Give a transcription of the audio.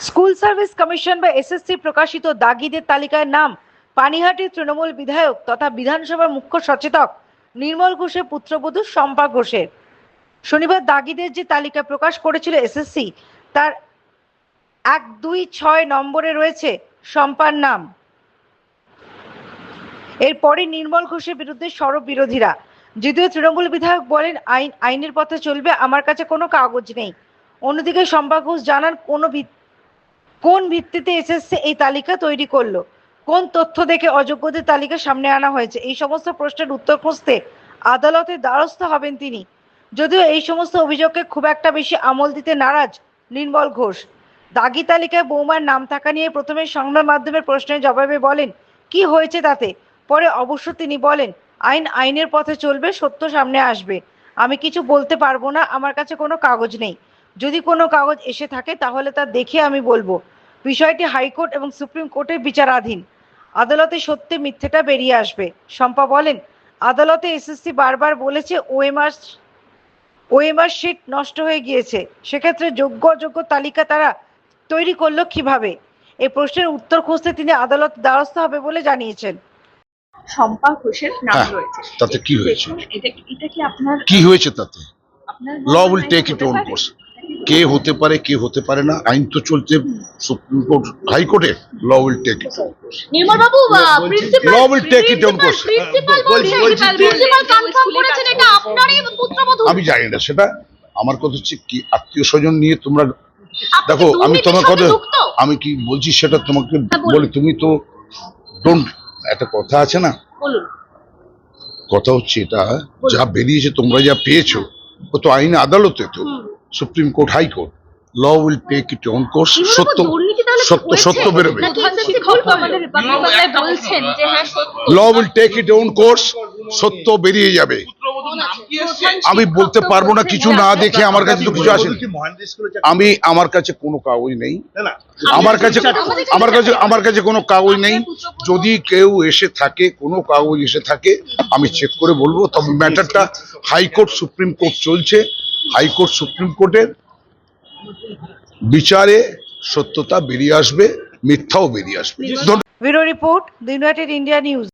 School service commission বা SSC প্রকাশিত দাগিদের তালিকায় নাম পানিহাটির তৃণমূল বিধায়ক তথা বিধানসভার মুখ্য সচেতক নির্মল ঘোষের পুত্রবধূ শম্পা ঘোষের। শনিবার দাগিদের যে তালিকা প্রকাশ করেছিল এসএসসি, তার এক দুই ছয় নম্বরে রয়েছে শম্পার নাম। এরপরে নির্মল ঘোষের বিরুদ্ধে সরব বিরোধীরা। যদিও তৃণমূল বিধায়ক বলেন, আইন, আইনের পথে চলবে, আমার কাছে কোনো কাগজ নেই। অন্যদিকে শম্পা ঘোষ জানান, কোনো ভিত- কোন ভিত্তিতে এসএসসি এই তালিকা তৈরি করল? কোন তথ্য দেখে অযোগ্যদের তালিকা সামনে আনা হয়েছে? এই সমস্ত প্রশ্নের উত্তর খুঁজতে আদালতের দ্বারস্থ হবেন তিনি। যদিও এই সমস্ত অভিযোগকে খুব একটা বেশি আমল দিতে নারাজ নির্মল ঘোষ। দাগি তালিকায় বৌমার নাম থাকা নিয়ে প্রথমে সংবাদ মাধ্যমের প্রশ্নের জবাবে বলেন, কি হয়েছে তাতে? পরে অবশ্য তিনি বলেন, আইন আইনের পথে চলবে, সত্য সামনে আসবে। আমি কিছু বলতে পারব না, আমার কাছে কোনো কাগজ নেই। যদি কোনো কাগজ এসে থাকে তাহলে তা দেখে আমি বলব। বিষয়টি হাইকোর্ট এবং সুপ্রিম কোর্টের বিচারাধীন। আদালতে সত্যি মিথ্যেটা বেরিয়ে আসবে। শম্পা বলেন আদালতে এসএসসি বারবার বলেছে ওএমআর ওএমআর শিট নষ্ট হয়ে গিয়েছে। সেক্ষেত্রে যোগ্য অযোগ্য তালিকা তারা তৈরি করল কীভাবে? এই প্রশ্নের উত্তর খুঁজতে তিনি আদালত দ্বারস্থ হবে বলে জানিয়েছেন। শম্পা ঘোষের নাম হ্যাঁ, রয়েছে। তাতে কি হয়েছে? এটা কি- আপনার কি হয়েছে তাতে? আপনার law will take it own course কে হতে পারে কে হতে পারে না আইন তো চলছে সুপ্রিম কোর্ট হাইকোর্টে ল will take it Nirmal Babu principal Law will take it. on course. Principal confirm করেছেন এটা। আপনারই পুত্রবধূ। আমি জানি না সেটা। আমার কথা হচ্ছে কি আত্মীয় স্বজন নিয়ে তোমরা দেখো আমি তোমার কথা আমি কি বলছি সেটা তোমাকে হ্যাঁ। বলে তুমি তো ডোন্ট একটা কথা আছে না? বলুন। কথা হচ্ছে এটা যা বেরিয়েছে তোমরা যা পেয়েছ ও তো আইন আদালতে তো। Supreme court high court law will take it own course সত্য সত্য সত্য বেরোবে। হ্যাঁ law will take it own course সত্য বেরিয়ে যাবে। আমি বলতে পারব না কিছু না দেখে আমার কাছে তো কিছু আসেনি। আমি আমার কাছে কোনো কাগজ নেই। আমার কাছে আমার কাছে আমার কাছে কোনো কাগজ নেই। যদি কেউ এসে থাকে কোনো কাগজ এসে থাকে আমি চেক করে বলব। তবে ম্যাটারটা হাইকোর্ট সুপ্রিম কোর্ট চলছে। হাইকোর্ট, সুপ্রিম কোর্টের বিচারে সত্যতা বেরিয়ে আসবে, মিথ্যাও বেরিয়ে আসবে। Bureau report United India News